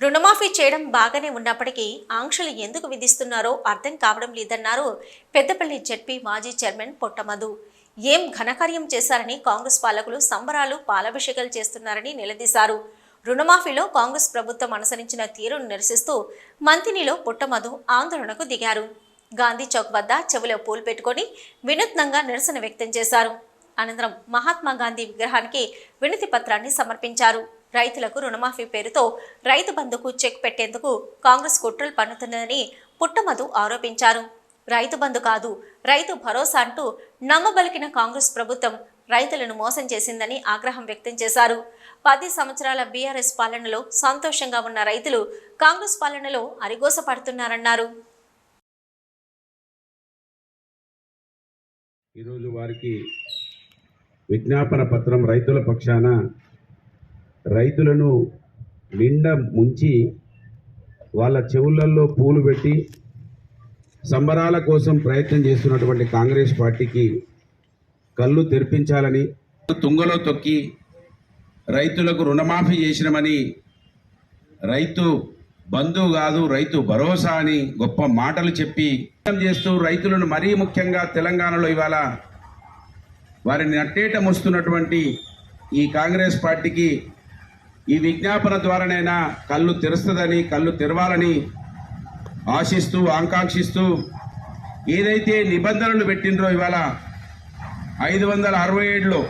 రుణమాఫీ చేయడం బాగానే ఉన్నప్పటికీ ఆంక్షలు ఎందుకు విధిస్తున్నారో అర్థం కావడం లేదన్నారు పెద్దపల్లి జెడ్పీ మాజీ చైర్మన్ పొట్టమధు. ఏం ఘనకార్యం చేశారని కాంగ్రెస్ పాలకులు సంబరాలు పాలాభిషేకాలు చేస్తున్నారని నిలదీశారు. రుణమాఫీలో కాంగ్రెస్ ప్రభుత్వం అనుసరించిన తీరును నిరసిస్తూ మంతినిలో పుట్టమధు ఆందోళనకు దిగారు. గాంధీ చౌక్ వద్ద చెవిలో పూలు పెట్టుకొని వినూత్నంగా నిరసన వ్యక్తం చేశారు. అనంతరం మహాత్మా గాంధీ విగ్రహానికి వినతి పత్రాన్ని సమర్పించారు. రైతులకు రుణమాఫీ పేరుతో రైతు బంధుకు చెక్ పెట్టేందుకు కాంగ్రెస్ కుట్రలు పన్నుతున్నదని పుట్టమధు ఆరోపించారు. రైతు బంధు కాదు రైతు భరోసా అంటూ నమ్మబలికిన కాంగ్రెస్ ప్రభుత్వం రైతులను మోసం చేసిందని ఆగ్రహం వ్యక్తం చేశారు. పది సంవత్సరాల బీఆర్ఎస్ పాలనలో సంతోషంగా ఉన్న రైతులు కాంగ్రెస్ పాలనలో అరిగోసపడుతున్నారన్నారు. ఈరోజు వారికి విజ్ఞాపన పత్రం రైతుల పక్షాన రైతులను నిండా ముంచి వాళ్ళ చెవులల్లో పూలు పెట్టి సంబరాల కోసం ప్రయత్నం చేస్తున్నటువంటి కాంగ్రెస్ పార్టీకి కళ్ళు తెరిపించాలని తుంగలో తొక్కి రైతులకు రుణమాఫీ చేసినామని రైతు బంధువు కాదు రైతు భరోసా అని గొప్ప మాటలు చెప్పి చేస్తూ రైతులను మరీ ముఖ్యంగా తెలంగాణలో ఇవాళ వారిని నట్టేట మోస్తున్నటువంటి ఈ కాంగ్రెస్ పార్టీకి ఈ విజ్ఞాపన ద్వారానైనా కళ్ళు తెరుస్తుందని కళ్ళు తెరవాలని ఆశిస్తూ ఆకాంక్షిస్తూ ఏదైతే నిబంధనలు పెట్టినరో ఇవాళ ఐదు వందల అరవై ఏడులో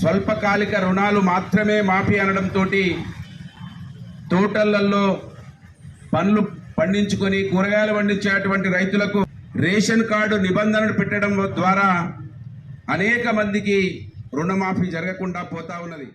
స్వల్పకాలిక రుణాలు మాత్రమే మాఫీ అనడంతో తోటలల్లో పండ్లు పండించుకొని కూరగాయలు పండించేటువంటి రైతులకు రేషన్ కార్డు నిబంధనలు పెట్టడం ద్వారా అనేక మందికి రుణమాఫీ జరగకుండా పోతా ఉన్నది.